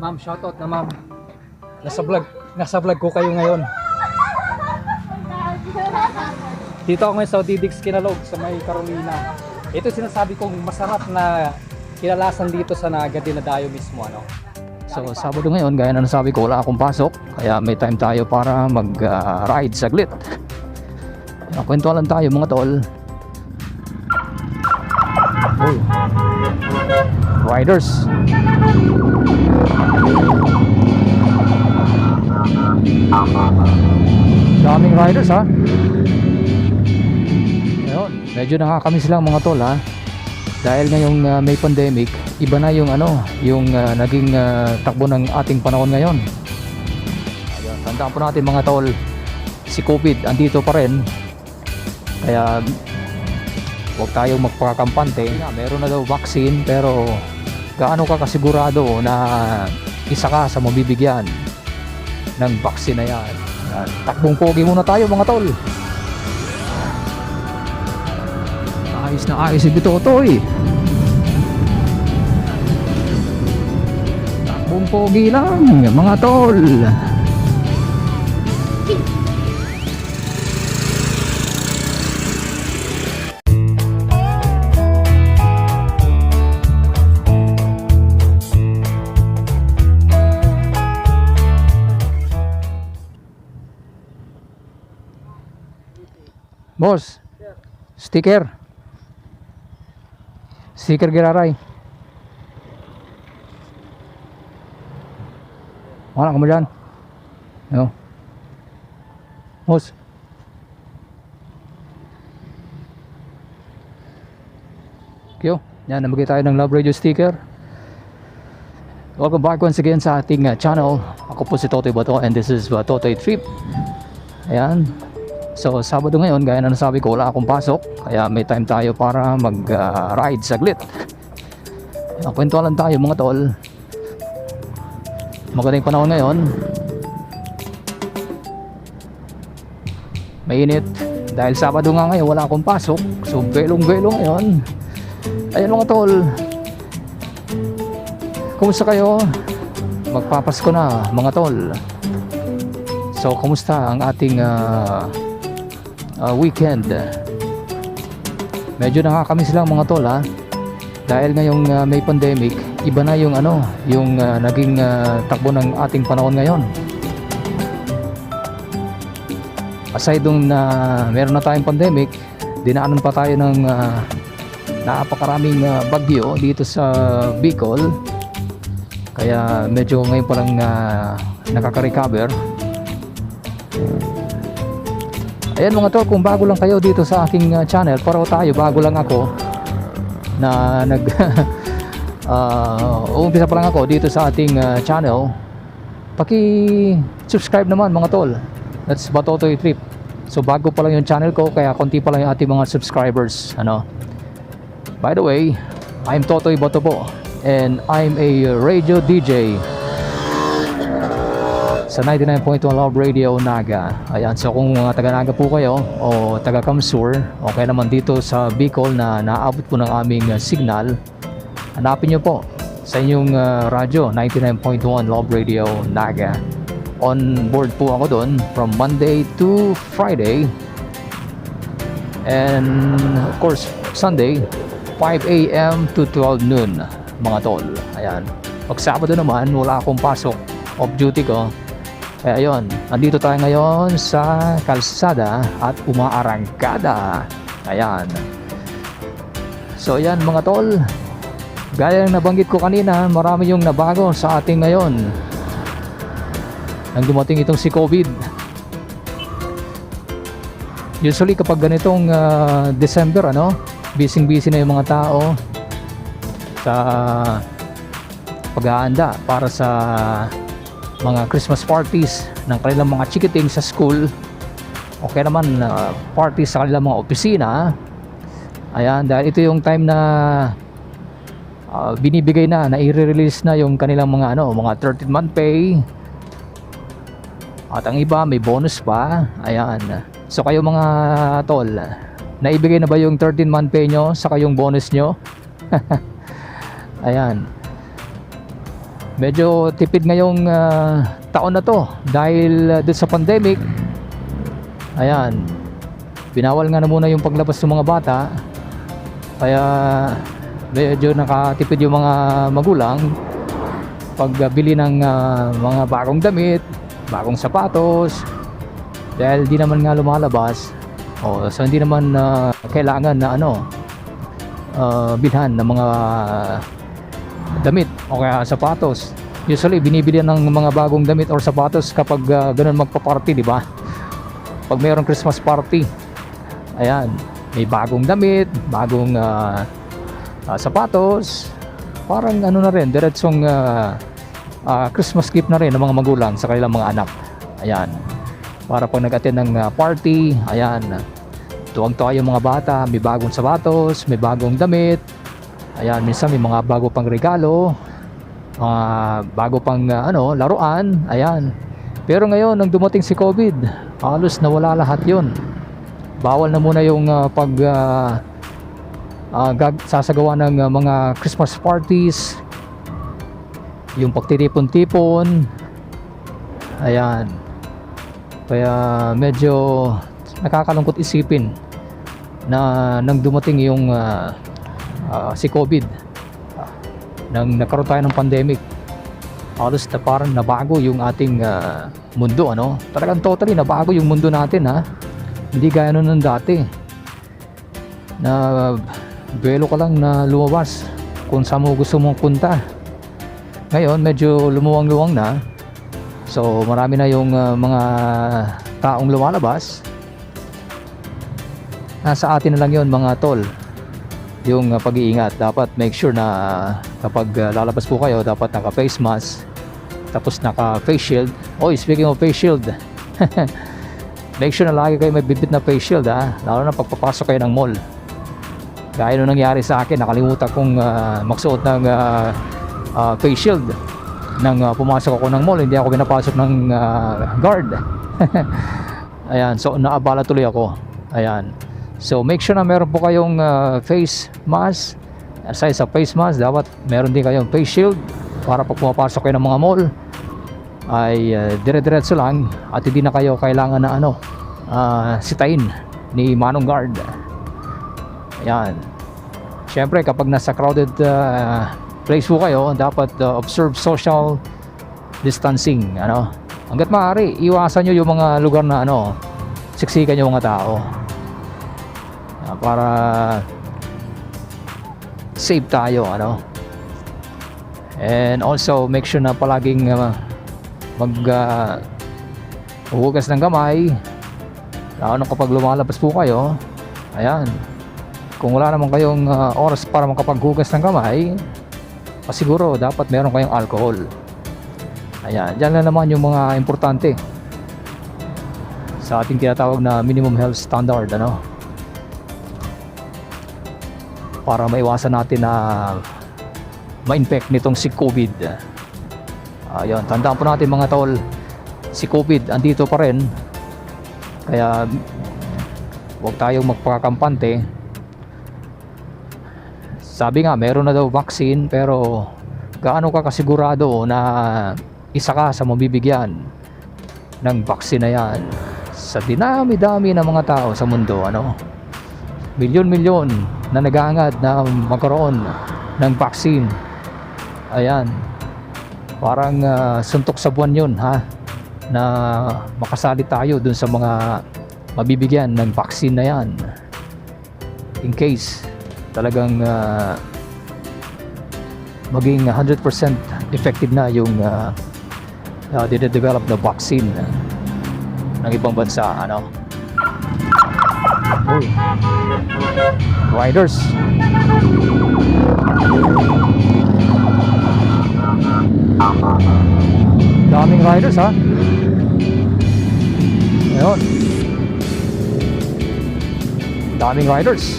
Ma'am, shoutout na ma'am. Nasa vlog, nasa vlog ko kayo ngayon. Dito ako ngayon sa Didix Kinalog sa may Carolina. Ito sinasabi kong masarap na kilalasan dito sa Naga Dinadayo mismo ano. So Sabado ngayon, gaya na nasabi ko, wala akong pasok. Kaya may time tayo para mag-ride saglit. Uh, kwento lang tayo mga tol. Uy. Riders. Daming riders ha. Ayun, medyo nakakamiss lang mga tol ha. Dahil ngayong uh, may pandemic, iba na yung ano, yung uh, naging uh, takbo ng ating panahon ngayon. Ayun, tandaan po natin mga tol, si COVID andito pa rin. Kaya huwag tayong magpakakampante. Meron na daw vaccine pero gaano ka kasigurado na isa ka sa mabibigyan ng vaccine na yan. Yan. Takbong pogi muna tayo mga tol. Ayos na ayos si Bitotoy. Takbong pogi lang mga tol. Boss, sticker. Sticker giraray. Wala ka mo dyan. No. Boss. Kyo, yan, namagay tayo ng Love Radio sticker. Welcome back once again sa ating uh, channel. Ako po si Totoy Bato and this is uh, Totoy Trip. Ayan, So, Sabado ngayon, gaya na nasabi ko, wala akong pasok. Kaya may time tayo para mag-ride saglit. Uh, kwento lang tayo mga tol. Magandang panahon ngayon. Mainit. Dahil Sabado nga ngayon, wala akong pasok. So, belong-belong ngayon. Ayun mga tol. Kumusta kayo? Magpapasko na mga tol. So, kumusta ang ating uh, uh, weekend. Medyo nakakamiss lang mga tol ha. Dahil ngayong uh, may pandemic, iba na yung ano, yung uh, naging uh, takbo ng ating panahon ngayon. Aside dong na meron na tayong pandemic, dinaanan pa tayo ng uh, napakaraming uh, bagyo dito sa Bicol. Kaya medyo ngayon pa lang uh, nakaka-recover. Ayan mga tol, kung bago lang kayo dito sa aking uh, channel, paro tayo, bago lang ako na nag uh, umpisa pa lang ako dito sa ating uh, channel. Paki-subscribe naman mga tol. That's Batotoy Trip. So bago pa lang yung channel ko, kaya konti pa lang yung ating mga subscribers, ano. By the way, I'm Totoy Bato po and I'm a radio DJ sa 99.1 Love Radio Naga. Ayan, so kung mga taga Naga po kayo o taga Kamsur, okay naman dito sa Bicol na naabot po ng aming uh, signal, hanapin nyo po sa inyong uh, radyo 99.1 Love Radio Naga. On board po ako doon from Monday to Friday and of course Sunday 5 a.m. to 12 noon mga tol. Ayan. Pag Sabado naman, wala akong pasok off duty ko kaya ayun, nandito tayo ngayon sa kalsada at umaarangkada. Ayan. So ayan mga tol, gaya ng nabanggit ko kanina, marami yung nabago sa ating ngayon. Nang dumating itong si COVID. Usually kapag ganitong uh, December, ano, busy-busy na yung mga tao sa paghahanda para sa mga Christmas parties ng kanilang mga chikiting sa school. Okay naman uh, parties sa kanilang mga opisina. Ayan dahil ito yung time na uh, binibigay na na i-release na yung kanilang mga ano mga 13 month pay. At ang iba may bonus pa. Ayan. So kayo mga tol naibigay na ba yung 13 month pay nyo? Sa kayong bonus nyo? Ayan medyo tipid ngayong ah, taon na to dahil uh, doon sa pandemic. Ayan. Binawal nga na muna yung paglabas ng mga bata. Kaya medyo nakatipid yung mga magulang. Pagbili ng ah, mga bagong damit bagong sapatos. Dahil di naman nga lumalabas. Oh, so hindi naman ah, kailangan na ano ah, bilhan ng mga damit o kaya sapatos. Usually binibili ng mga bagong damit or sapatos kapag ah, ganun magpa-party di ba? Pag mayroong Christmas party ayan may bagong damit bagong ah, ah, sapatos parang ano na rin diretsong ah, ah, Christmas gift na rin ng mga magulang sa kanilang mga anak. Ayan para pag nag-attend ng ah, party ayan tuwang-tuwa yung mga bata may bagong sapatos may bagong damit ayan minsan may mga bago pang regalo mga bago pang ah, ano laruan ayan. Pero ngayon nang dumating si COVID halos nawala lahat yon bawal na muna yung ah, pag ah, ah, gag- sasagawa ng ah, mga Christmas parties yung pagtitipon-tipon ayan. Kaya medyo nakakalungkot isipin na nang dumating yung ah, ah, si COVID nang nagkaroon tayo ng pandemic halos na parang nabago yung ating ah, mundo ano? Talagang totally nabago yung mundo natin ha? Hindi gaya nun ng dati na belo ka lang na lumabas kung saan mo gusto mong punta. Ngayon medyo lumuwang-luwang na. So marami na yung ah, mga taong lumalabas. Nasa atin na lang yon mga tol yung ah, pag-iingat. Dapat make sure na ah, kapag ah, lalabas po kayo dapat naka face mask tapos naka face shield. Oy speaking of face shield make sure na lagi kayo may bibit na face shield ha lalo na pagpapasok kayo ng mall. Gaya nung nangyari sa akin nakalimutan kong ah, magsuot ng ah, ah, face shield. Nang ah, pumasok ako ng mall hindi ako pinapasok ng ah, guard. Ayan so naabala tuloy ako. Ayan so make sure na meron po kayong ah, face mask. Aside sa face mask dapat meron din kayong face shield para pag pumapasok kayo ng mga mall ay uh, dire-diretso lang at hindi na kayo kailangan na ano ah, sitain ni Manong Guard. Ayan. Syempre kapag nasa crowded ah, place po kayo dapat ah, observe social distancing ano. Hanggat maaari iwasan nyo yung mga lugar na ano siksikan yung mga tao Ah, para safe tayo ano? And also make sure na palaging ah, mag ah, huhugas ng kamay. Lalo na kapag lumalabas po kayo. Ayan. Kung wala naman kayong ah, oras para makapaghugas ng kamay pasiguro dapat meron kayong alcohol. Ayan. Dyan na naman yung mga importante sa ating tinatawag na minimum health standard ano para maiwasan natin na ma-infect nitong si COVID. Ayun tandaan po natin mga tol si COVID andito pa rin. Kaya huwag tayong magpakakampante sabi nga meron na daw vaccine pero gaano ka kasigurado na isa ka sa mabibigyan ng vaccine na yan? Sa dinami-dami ng mga tao sa mundo ano? Milyon-milyon na nagangad na magkaroon ng vaccine. Ayan. Parang ah, suntok sa buwan yun ha? Na makasali tayo dun sa mga mabibigyan ng vaccine na yan. In case talagang ah, maging 100% effective na yung uh, uh, develop na vaccine ng ibang bansa ano Uy. riders. Daming riders ha? Ayun. Daming riders.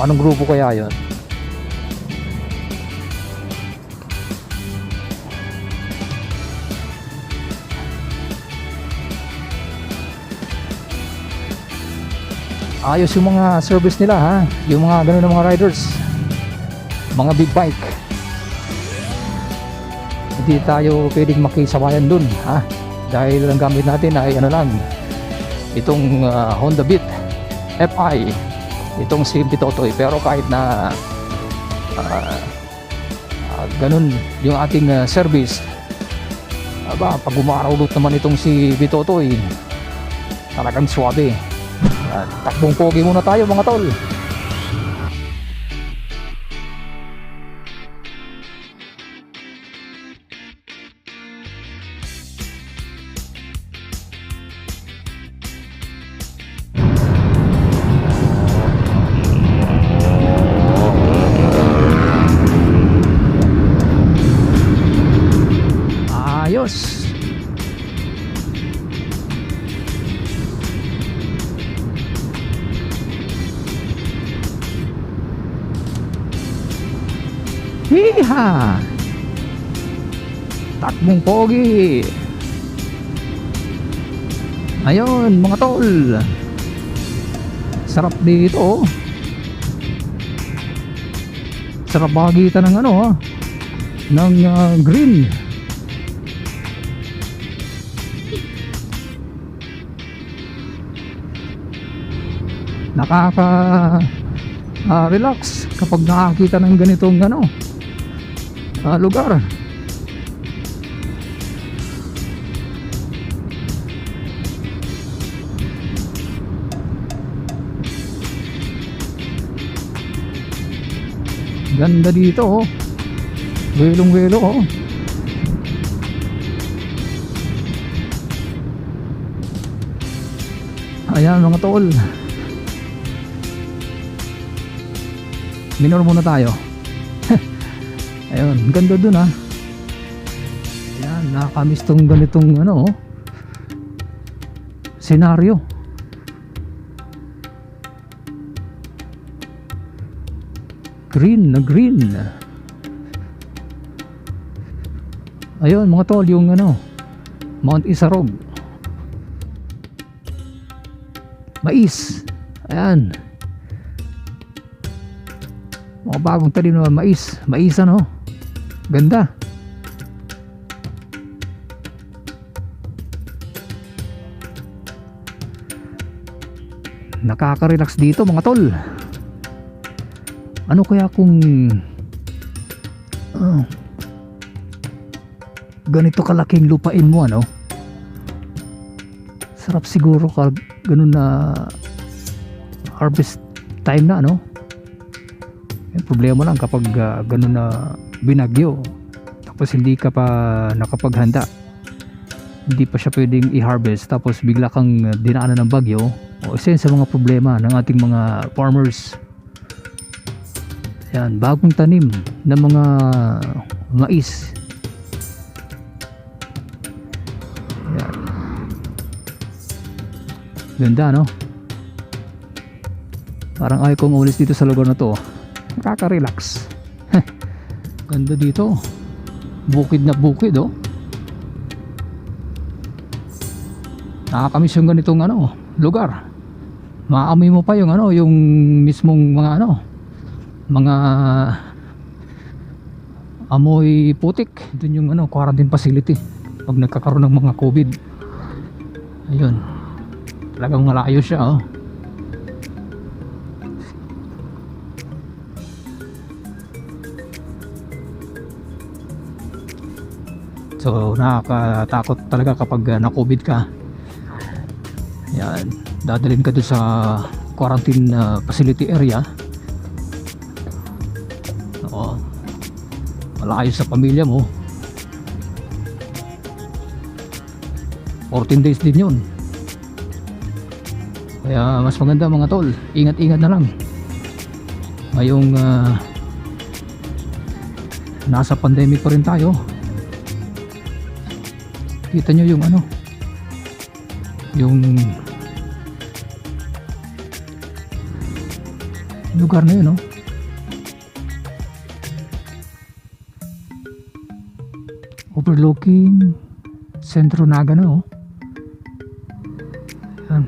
Anong grupo kaya yun ayos yung mga service nila ha? Yung mga ganun ng mga riders. Mga big bike. Hindi tayo pwedeng makisabayan dun ha? Dahil ang gamit natin ay ano lang itong ah, Honda Beat FI itong si Bitotoy pero kahit na ah, ah, ganun yung ating ah, service aba pag umarawlot naman itong si Bitotoy talagang swabe Ah, takbong pogi muna tayo mga tol Takbong pogi! Ayun, mga tol! Sarap dito, oh. Sarap magitan ng ano, ah, ng ah, green. Nakaka ah, relax kapag nakakita ng ganitong ano ah, lugar. Ganda dito oh. Welong welo oh. Ayan mga tol. Minor muna tayo. Ayun, ganda dun ha. Ayan, nakakamiss tong ganitong ano oh. Senaryo. Green na green. Ayun mga tol, yung ano, Mount Isarog. Mais. Ayan. Mga bagong talim na mais. Mais ano? Ganda. Nakaka-relax dito mga tol. Ano kaya kung ah, ganito kalaking lupain mo ano? Sarap siguro ka ganun na harvest time na ano? Yung problema lang kapag ah, ganun na binagyo. Tapos hindi ka pa nakapaghanda. Hindi pa siya pwedeng i-harvest. Tapos bigla kang dinaanan ng bagyo. O isa sa mga problema ng ating mga farmers. Yan bagong tanim ng mga mais. Yan ganda no? Parang ayaw kong ulis dito sa lugar na to. Nakaka-relax ganda dito. Bukid na bukid oh. Nakakamiss yung ganitong ano lugar. Maamoy mo pa yung ano yung mismong mga ano mga amoy putik. Dun yung ano quarantine facility pag nagkakaroon ng mga covid. Ayun. Talagang malayo siya oh So nakakatakot talaga kapag uh, na-COVID ka. Yan, dadalhin ka doon sa quarantine uh, facility area. Oo. Malayo sa pamilya mo. 14 days din yun. Kaya mas maganda mga tol, ingat-ingat na lang. Ngayong uh, nasa pandemic pa rin tayo kita nyo yung ano yung lugar na yun no overlooking Centro Nagano oh. Yan.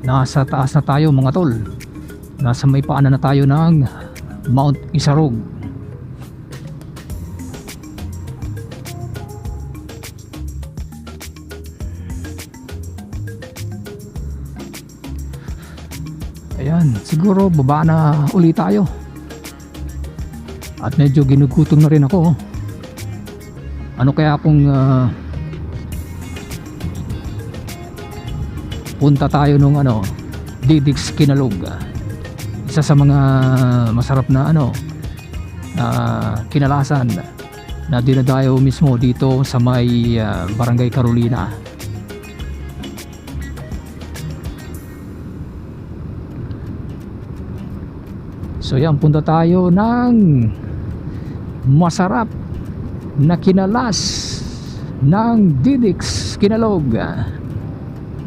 nasa taas na tayo mga tol nasa may paanan na tayo ng Mount Isarog. Siguro baba na uli tayo. At medyo ginugutom na rin ako. Ano kaya kung ah, punta tayo nung ano, Didix Kinalog. Isa sa mga masarap na ano, na kinalasan na dinadayo mismo dito sa may ah, Barangay Carolina. So yan, punta tayo ng masarap na kinalas ng Didix Kinalog.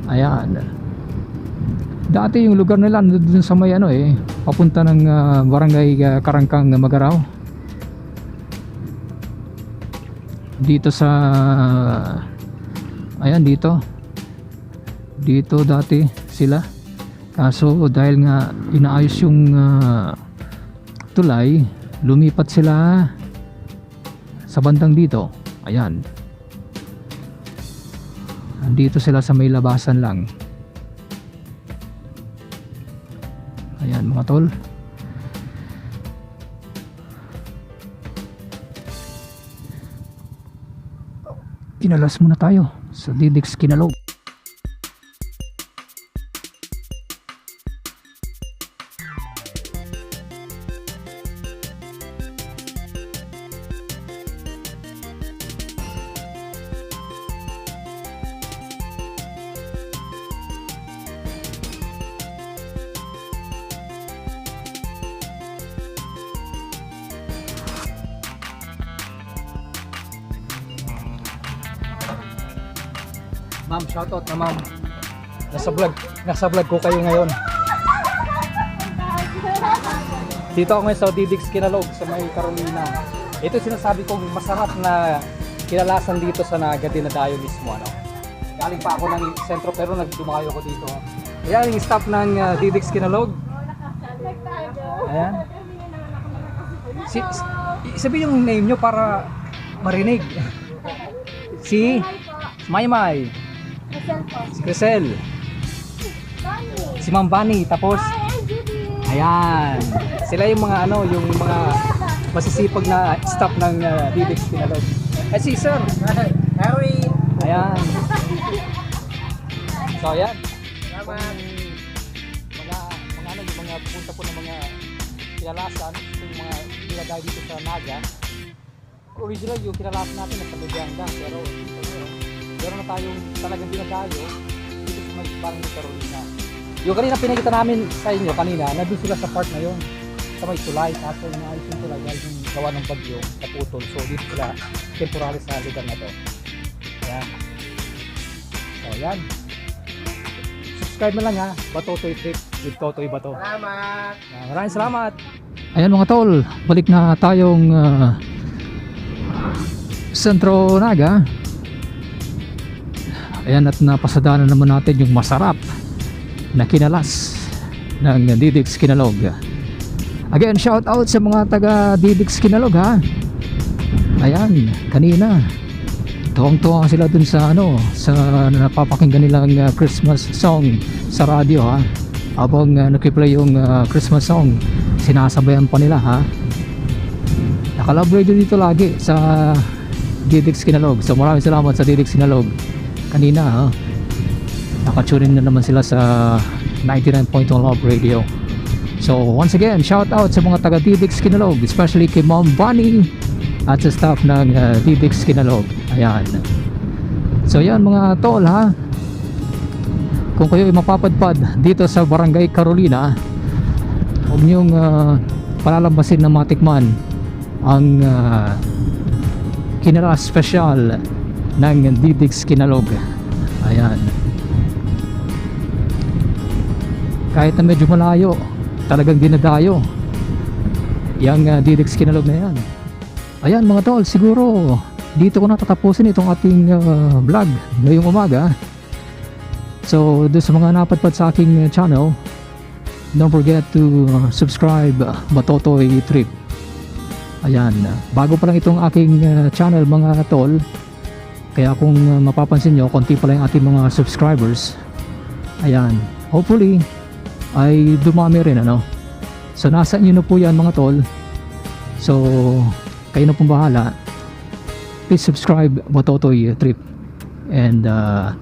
Ayan. Dati yung lugar nila doon sa may ano eh, papunta ng ah, barangay ah, Karangkang Magaraw. Dito sa ayan dito. Dito dati sila. Kaso dahil nga inaayos yung ah, tulay, lumipat sila sa bandang dito. Ayan. Andito sila sa may labasan lang. Ayan mga tol. Kinalas muna tayo sa Didix Kinalog. Ma'am, shoutout na ma'am. Nasa vlog, nasa vlog ko kayo ngayon. Dito ako ngayon sa Didix Kinalog sa may Carolina. Ito sinasabi kong masarap na kinalasan dito sa Naga Dinadayo mismo. Ano? Galing pa ako ng sentro pero nagdumayo ako dito. Ayan yung staff ng uh, Didix Kinalog. Ayan. Si, sabihin yung name nyo para marinig. Si Maymay. Si Crisel. Si Ma'am Bunny. Tapos, ayan. Sila yung mga ano, yung mga masisipag na staff ng uh, Didix Pinalog. Eh si Sir. Harry! Ayan. So, ayan. Salamat! Mga, mga ano, yung mga punta po ng mga kinalasan, yung mga nilagay dito sa Naga. Original yung kinalasan natin na sa Luganda, pero meron na tayong talagang dinadayo dito sa may barangay Carolina. Yung kanina pinakita namin sa inyo kanina, nandun sila sa part na yun sa may tulay, kaso yung ayos yung tulay dahil yung gawa ng bagyo, naputol. So dito sila temporary sa lugar na to. Ayan. So ayan. Subscribe mo lang ha, Batotoy Trip with Totoy Bato. Salamat! Maraming salamat. Ayan mga tol, balik na tayong ah, Sentro Naga. Ayan at napasadanan naman natin yung masarap na kinalas ng Didix Kinalog. Again, shout out sa mga taga Didix Kinalog ha. Ayan, kanina. Tuwang-tuwa sila dun sa ano, sa napapakinggan nilang ah, Christmas song sa radyo ha. Habang uh, nakiplay yung ah, Christmas song, sinasabayan pa nila ha. Nakalab radio dito lagi sa Didix Kinalog. So maraming salamat sa Didix Kinalog. Kanina ha. Nakatune in na naman sila sa 99.1 Love Radio. So once again, shout out sa mga taga Didix Kinalog, especially kay Mom Bunny at sa staff ng uh, Didix Kinalog. Ayan. So yan mga tol ha. Kung kayo ay mapapadpad dito sa Barangay Carolina, huwag niyong uh, palalampasin na matikman ang uh, kinala special ng Didix Kinalog. Ayan. Kahit na medyo malayo, talagang dinadayo. Yang uh, Didix Kinalog na yan. Ayan mga tol, siguro dito ko na tatapusin itong ating uh, vlog ngayong umaga. So, doon sa mga napadpad sa aking uh, channel, don't forget to subscribe uh, Trip. Ayan, bago pa lang itong aking uh, channel mga tol. Kaya kung uh, mapapansin nyo, konti pa lang yung ating mga subscribers. Ayan, hopefully ay dumami rin ano. So nasa inyo na po yan mga tol. So kayo na pong bahala. Please subscribe Batotoy Trip. And uh,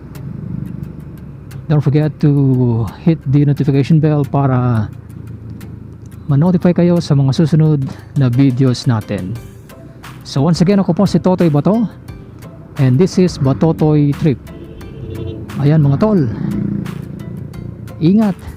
don't forget to hit the notification bell para ma-notify kayo sa mga susunod na videos natin. So once again ako po si Totoy Bato and this is Batotoy Trip. Ayan mga tol. Ingat.